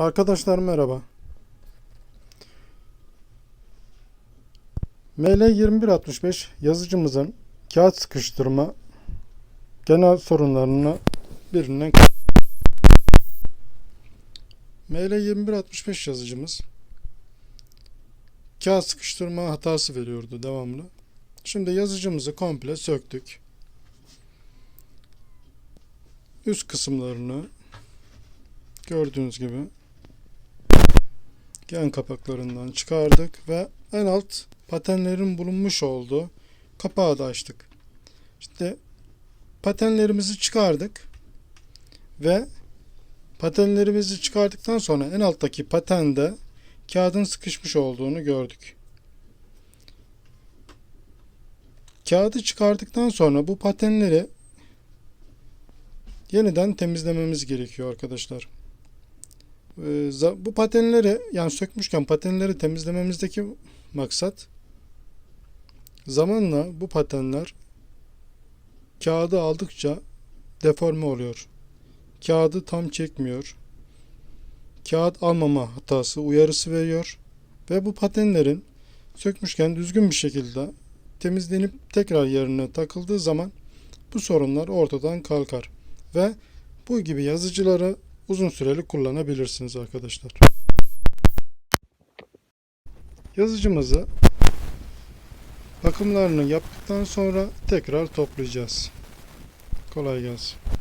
Arkadaşlar merhaba. ML2165 yazıcımızın kağıt sıkıştırma genel sorunlarını birinden ML2165 yazıcımız kağıt sıkıştırma hatası veriyordu devamlı. Şimdi yazıcımızı komple söktük. Üst kısımlarını gördüğünüz gibi yan kapaklarından çıkardık ve en alt patenlerin bulunmuş olduğu kapağı da açtık. İşte patenlerimizi çıkardık ve patenlerimizi çıkardıktan sonra en alttaki patende kağıdın sıkışmış olduğunu gördük. Kağıdı çıkardıktan sonra bu patenleri yeniden temizlememiz gerekiyor arkadaşlar. Ee, Bu patenleri yani sökmüşken patenleri temizlememizdeki maksat zamanla bu patenler kağıdı aldıkça deforme oluyor. Kağıdı tam çekmiyor. Kağıt almama hatası uyarısı veriyor ve bu patenlerin sökmüşken düzgün bir şekilde temizlenip tekrar yerine takıldığı zaman bu sorunlar ortadan kalkar ve bu gibi yazıcıları uzun süreli kullanabilirsiniz arkadaşlar. Yazıcımızı bakımlarını yaptıktan sonra tekrar toplayacağız. Kolay gelsin.